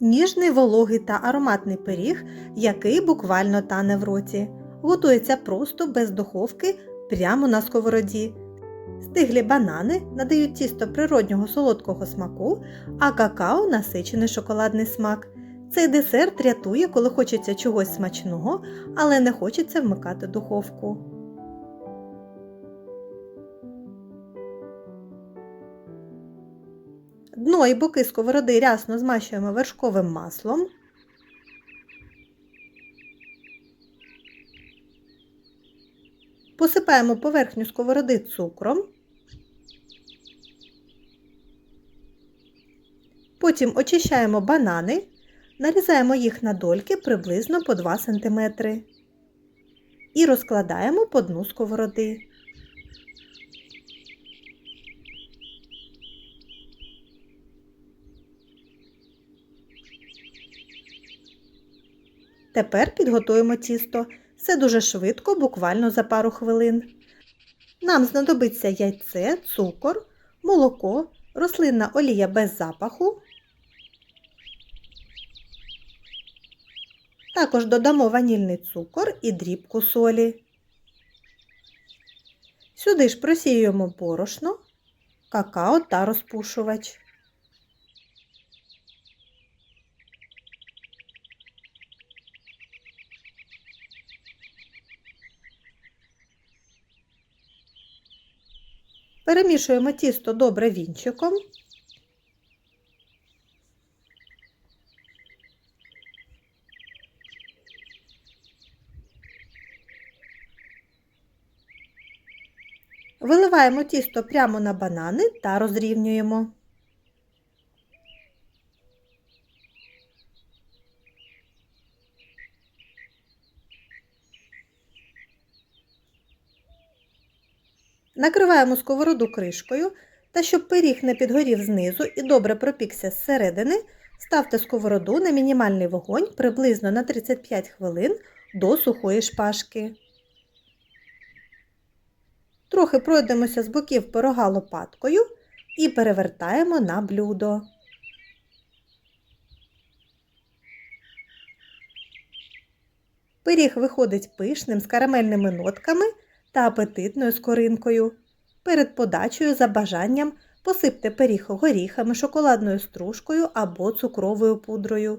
Ніжний, вологий та ароматний пиріг, який буквально тане в роті. Готується просто без духовки прямо на сковороді. Стиглі банани надають тісто природнього солодкого смаку, а какао насичений шоколадний смак. Цей десерт рятує, коли хочеться чогось смачного, але не хочеться вмикати духовку. Дно і боки сковороди рясно змащуємо вершковим маслом. Посипаємо поверхню сковороди цукром. Потім очищаємо банани, нарізаємо їх на дольки приблизно по 2 см і розкладаємо по дну сковороди. Тепер підготуємо тісто. Все дуже швидко, буквально за пару хвилин. Нам знадобиться яйце, цукор, молоко, рослинна олія без запаху. Також додамо ванільний цукор і дрібку солі. Сюди ж просіюємо борошно, какао та розпушувач. Перемішуємо тісто добре вінчиком. Виливаємо тісто прямо на банани та розрівнюємо. Накриваємо сковороду кришкою та щоб пиріг не підгорів знизу і добре пропікся зсередини, ставте сковороду на мінімальний вогонь приблизно на 35 хвилин до сухої шпажки. Трохи пройдемося з боків пирога лопаткою і перевертаємо на блюдо. Пиріг виходить пишним з карамельними нотками та апетитною скоринкою. Перед подачею за бажанням посипте пиріг горіхами, шоколадною стружкою або цукровою пудрою.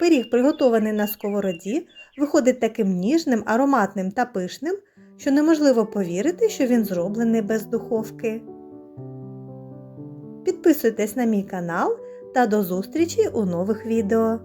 Пиріг, приготований на сковороді, виходить таким ніжним, ароматним та пишним, що неможливо повірити, що він зроблений без духовки. Підписуйтесь на мій канал та до зустрічі у нових відео.